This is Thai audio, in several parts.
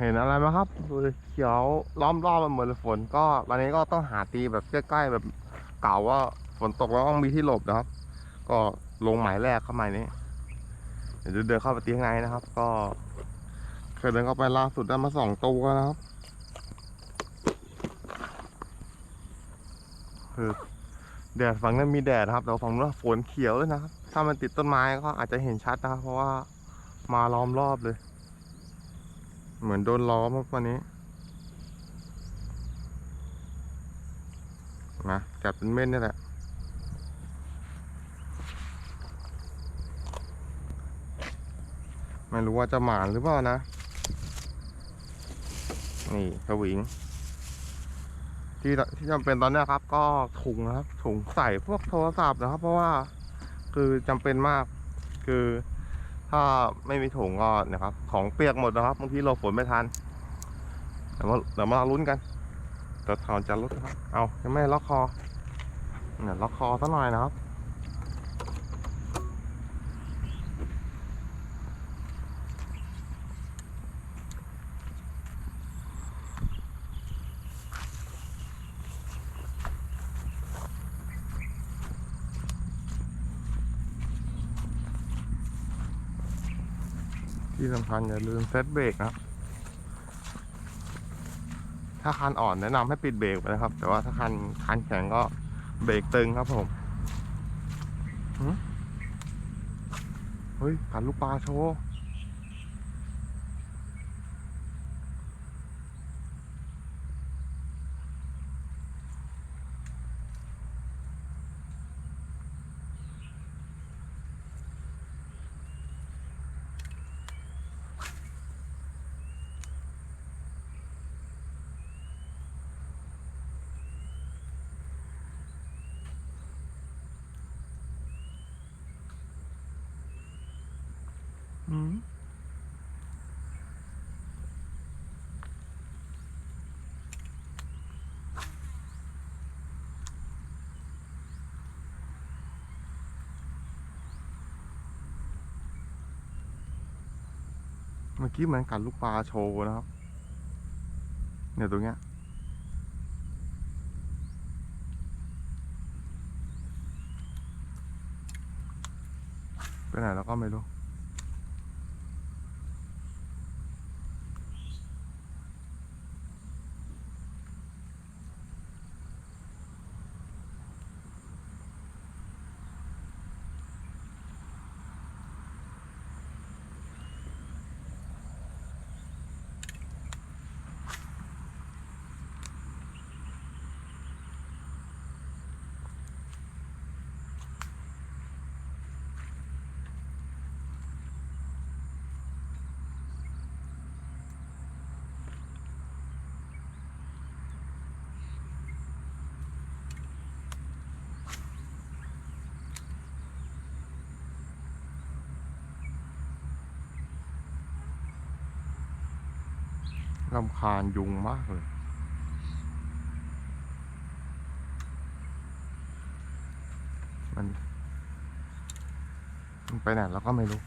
เห็นอะไรไหมครับดูดิเขียวล้อมรอบมันเหมือนฝน ก็ตอนนี้ก็ต้องหาตีแบบใกล้ๆแบบเก่าว่าฝนตกแล้วต้องมีที่หลบนะครับ ก็ลงหมายแรกเข้ามานี้เดี๋ยวเดินเข้าไปตีข้างในนะครับ ก็เคยเดินเข้าไปล่าสุดได้มาสองตัวนะครับคือแดดฝั่งนั้นมีแดดนะครับแต่ฝั่งนู้นฝนเขียวเลยนะครับ ถ้ามันติดต้นไม้ก็อาจจะเห็นชัดนะครับเพราะว่ามาล้อมรอบเลย เหมือนโดนล้อมครับวันนี้นะจับเป็นเม่นนี่แหละไม่รู้ว่าจะหมานหรือเปล่านะ นี่สวิง ที่ที่จำเป็นตอนนี้ครับ ก็ถุงนะครับ ถุงใส่พวกโทรศัพท์นะครับ เพราะว่าคือจำเป็นมากคือ ถ้าไม่มีถุงก็นะครับ ของเปียกหมดนะครับบางทีเราฝนไม่ทันเดี๋ยวมาเดี๋ยวมาลุ้นกันแต่ทอนจะลดนะครับ เอาจะไม่ล็อกคอเนี่ยล็อกคอซะหน่อยนะครับ ที่สำคัญอย่าลืมเซตเบรกนะ ถ้าคันอ่อนแนะนำให้ปิดเบรกไปนะครับ แต่ว่าถ้าคันคันแข็งก็เบรกตึงครับผมเฮ้ยขันลูกปลาโชว์ เมื่อกี้เหมือนกัดลูกปลาโชว์นะครับ เนี่ยตรงเนี้ยไปไหนแล้วก็ไม่รู้ รำคาญยุงมากเลย มันมันไปไหนแล้วก็ไม่รู้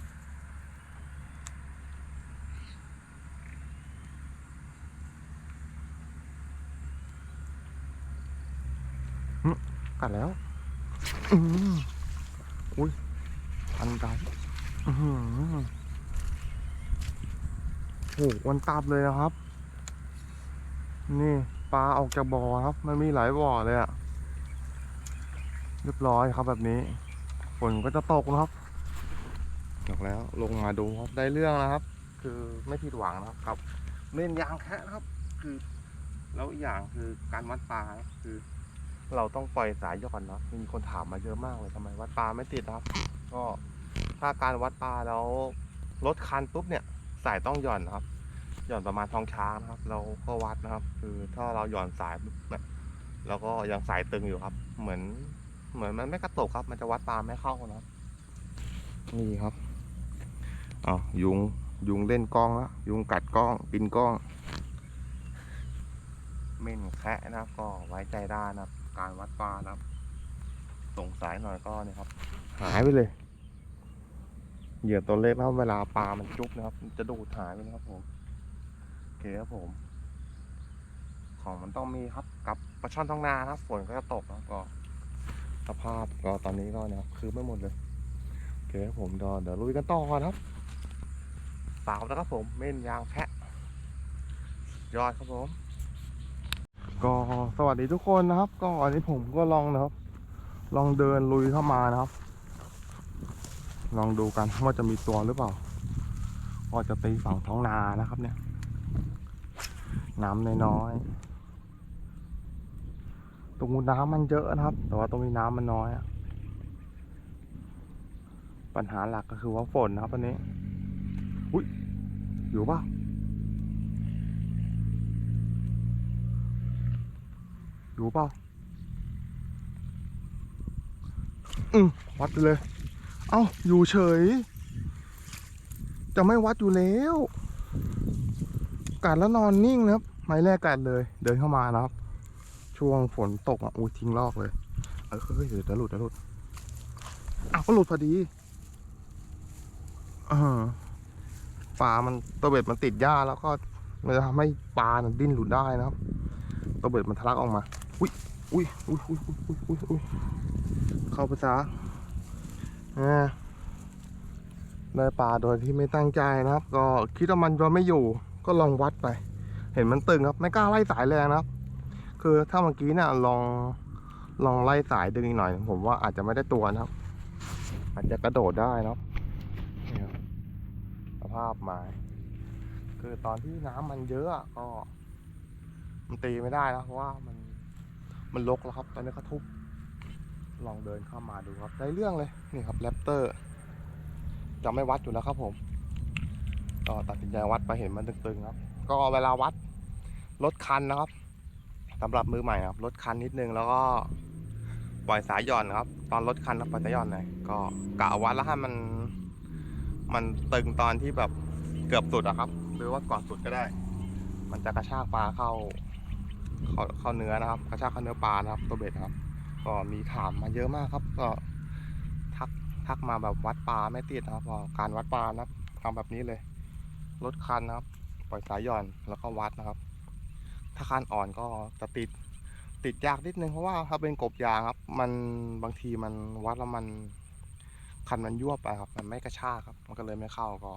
กัดแล้ว อุ้ยอันใดอือหือโอ้โหวันตับเลยนะครับ นี่ปลาออกจากบ่อครับ มันมีหลายบ่อเลยอะเรียบร้อยครับแบบนี้ฝนก็จะตกนะครับบอกแล้วลงมาดูครับได้เรื่องนะครับ คือไม่ผิดหวังนะครับกับเม่นยางแคะนะครับ คือแล้วอีกอย่างคือการวัดปลาคือ เราต้องปล่อยสายย่อนเนาะมีคนถามมาเยอะมากเลยทำไมวัดปลาไม่ติดครับ ก็ถ้าการวัดปลาแล้วรถคันปุ๊บเนี่ย สายต้องหย่อนนะครับ หย่อนประมาณท้องช้างนะครับ เราก็วัดนะครับ คือถ้าเราหย่อนสายปุ๊บเนี่ยเราก็ยังสายตึงอยู่ครับ เหมือน เหมือนมันไม่กระตุกครับ มันจะวัดปลาไม่เข้านะครับนี่ครับอ้าวยุงยุงเล่นกล้องแล้วยุงกัดกล้องกินกล้อง เม่นแคะนะครับ ก็ไว้ใจได้นะครับ การวัดปลานะครับ สงสัยหน่อยก็นี่ครับ หายไปเลยเหยื่อตัวเล็กนะครับเวลาปลามันจุกนะครับมันจะดูดหายไปนะครับผม เคครับผม ของมันต้องมีครับกับปลาช่อนท้องนานะครับฝนก็จะตกนะครับก็สภาพก็ตอนนี้ก็เนี่ยคือไม่หมดเลยโอเคครับผมเดี๋ยวเดี๋ยวลุยกันต่อครับฝากนะครับผมเม่นยางแพะยอดครับผม ก็สวัสดีทุกคนนะครับ ก็อันนี้ผมก็ลองนะครับ ลองเดินลุยเข้ามานะครับ ลองดูกันว่าจะมีตัวหรือเปล่าก็จะตีฝั่งท้องนานะครับเนี่ย น้ำน้อยๆ ตรงนู้นน้ำมันเยอะนะครับ แต่ว่าตรงนี้น้ำมันน้อย ปัญหาหลักก็คือว่าฝนนะครับอันนี้ อุ้ย อยู่ป่ะอยู่เปล่าอืมวัดไปเลย เอ้า อยู่เฉย จะไม่วัดอยู่แล้ว กัดแล้วนอนนิ่งนะครับ ไม่แลกกัดเลย เดินเข้ามานะครับ ช่วงฝนตกอะอู้ทิ้งลอกเลย เออเฮ้ยเดี๋ยวหลุดเดี๋ยวหลุดอ้าวก็หลุดพอดีอปลามันตัวเบ็ดมันติดหญ้าแล้วก็มันจะทำให้ปลาดิ้นหลุดได้นะครับ ตัวเบ็ดมันทะลักออกมา อุ้ยอุ้ยอุ้ยอุ้ยอุ้ยอุ้ยอุ้ยเข้าภาษาอ่าได้ปลาโดยที่ไม่ตั้งใจนะครับ ก็คิดว่ามันจะไม่อยู่ ก็ลองวัดไป เห็นมันตึงครับ ไม่กล้าไล่สายแรงนะครับ คือถ้าเมื่อกี้เนี่ยลองลองไล่สายดึงอีกหน่อย ผมว่าอาจจะไม่ได้ตัวนะครับ อาจจะกระโดดได้นะครับสภาพหมายคือตอนที่น้ำมันเยอะก็ มันตีไม่ได้นะเพราะว่ามันมันลกแล้วครับ ตอนนี้เขาทุบลองเดินเข้ามาดูครับ ได้เรื่องเลยนี่ครับแรปเตอร์จะไม่วัดอยู่แล้วครับผม ก็ตัดสินใจวัดไปเห็นมันตึงๆครับ ก็เวลาวัดลดคันนะครับสำหรับมือใหม่ครับลดคันนิดนึงแล้วก็ปล่อยสายหย่อนนะครับ ตอนลดคันแล้วปล่อยสายหย่อนหน่อยก็กะวัดแล้วให้มัน มันตึงตอนที่แบบเกือบสุดอะครับ หรือว่าก่อนสุดก็ได้ มันจะกระชากปลาเข้าเข้าเข้าเนื้อนะครับ กระชากเข้าเนื้อปลานะครับ ตัวเบ็ดครับ ก็มีถามมาเยอะมากครับ ก็ทักทักมาแบบวัดปลาไม่ติดนะครับการวัดปลานะครับทำแบบนี้เลย ลดคันนะครับ ปล่อยสายหย่อนแล้วก็วัดนะครับ ถ้าคันอ่อนก็จะติดติดยากนิดนึงเพราะว่าถ้าเป็นกบยางครับ มันบางทีมันวัดแล้วมันคันมันยวบไปครับ มันไม่กระชากครับ มันก็เลยไม่เข้าก็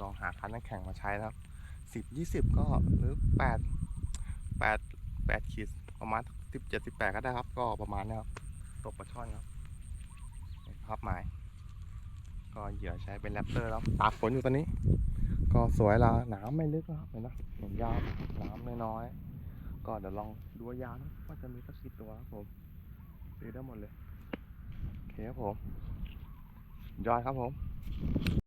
ลองหาคันน้ำแข็งมาใช้นะครับสิบยี่สิบก็หรือแปดแปดแปดขีดประมาณสิบเจ็ดสิบแปดก็ได้ครับ ก็ประมาณเนี้ยครับตกปลาช่อนครับนี่ครับหมาย ก็เหยื่อใช้เป็นแรปเตอร์แล้วตากฝนอยู่ตอนนี้ ก็สวยละน้ำไม่ลึกนะครับเห็นไหมเห็นยาวน้ำน้อยๆก็เดี๋ยวลองดูยาวนะว่าจะมีสักกี่ตัวครับผมดูได้หมดเลยโอเคครับผมยอดครับผม